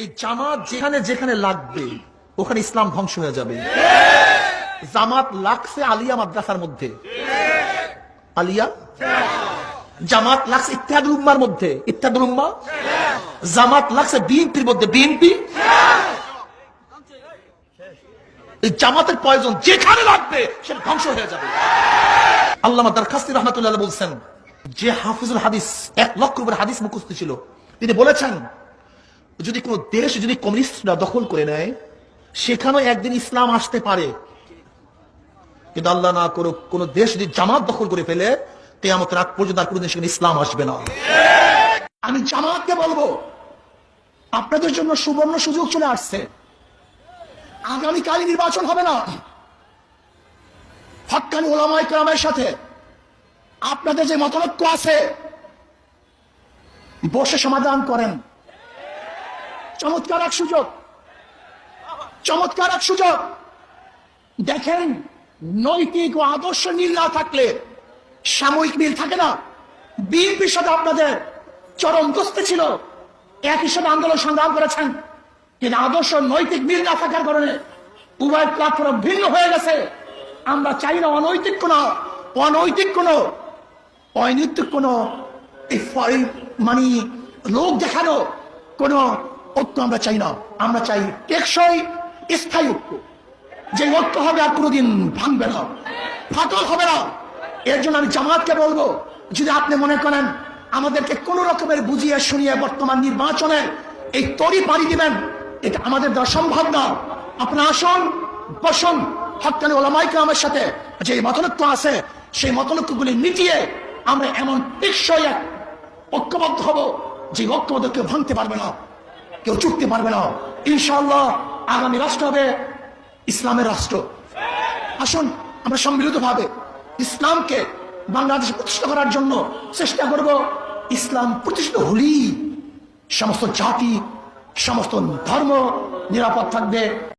এই জামাত যেখানে যেখানে লাগবে, ওখানে ইসলাম ধ্বংস হয়ে যাবে। জামাত লাগছে আলিয়া মাদ্রাসার মধ্যে। আলিয়া? জামাত লাগছে ইত্যাদুল উম্মার মধ্যে। ইত্যাদুল উম্মা? জামাত লাগছে বিএনপির মধ্যে। বিএনপি? এই জামাতের প্রয়োজন যেখানে লাগবে, সেটা ধ্বংস হয়ে যাবে। আল্লামা দরখাস্তি রহমতুল্লাহ বলছেন, যে হাফিজুল হাদিস, এক লক্ষ উপরে হাদিস মুখস্থ ছিল। তিনি বলেছেন যদি কোনো দেশ, যদি কমিউনিস্টরা দখল করে নেয়, সেখানেও একদিন ইসলাম আসতে পারে। কিন্তু আল্লাহ না করুক, কোন দেশ যদি জামাত দখল করে ফেলে তেয়ামতের আগ পর্যন্ত আর কোনদিন সেখানে ইসলাম আসবে না। আমি জামাতকে বলব, আপনাদের জন্য সুবর্ণ সুযোগ চলে আসছে। আগামীকালই নির্বাচন হবে না। হকানি ওলামাই কালামের সাথে আপনাদের যে মতলক্য আছে, বসে সমাধান করেন। চমৎকার এক সুযোগ। চমৎকার এক সুযোগ। দেখেন, নৈতিক ও আদর্শ মিল না থাকলে সাময়িক মিল থাকে না। বিএনপির সাথে আপনাদের চরম দোস্তে ছিল। একই সাথে আন্দোলন সংগ্রাম করেছেন। কিন্তু আদর্শ নৈতিক মিল না থাকার কারণে উভয় প্ল্যাটফর্ম ভিন্ন হয়ে গেছে। আমরা চাই না অনৈতিক কোন অনৈতিক কোন অনৈতিক কোন মানে লোক দেখানো, কোন ঐক্য আমরা চাই না, আমরা চাই টেকসই, স্থায়ী ঐক্য। যে ঐক্য হবে আর কোনোদিন ভাঙবে না, ফাটল হবে না। এর জন্য আমি জামাতকে বলব, যদি আপনি মনে করেন আমাদেরকে কোন রকমের বুঝিয়ে শুনিয়ে বর্তমান নির্বাচনে এই তরি পাড়ি দিবেন, এটা আমাদের দ্বারা সম্ভব না। আপনি আসুন, বসুন হকানি ওলামাইকে আমার সাথে যে মতলক্য আছে, সেই মতলক্যগুলি মিটিয়ে আমরা এমন টেকসই এক ঐক্যবদ্ধ হব যে ঐক্যবদ্ধ কেউ ভাঙতে পারবে না। কেউ চুক্তি পারবে না। ইনশাল্লাহ আগামী রাষ্ট্র হবে ইসলামের রাষ্ট্র। আসুন, আমরা সম্মিলিত ভাবে ইসলামকে বাংলাদেশ প্রতিষ্ঠা করার জন্য চেষ্টা করব ইসলাম প্রতিষ্ঠিত হলেই সমস্ত জাতি, সমস্ত ধর্ম নিরাপদ থাকবে।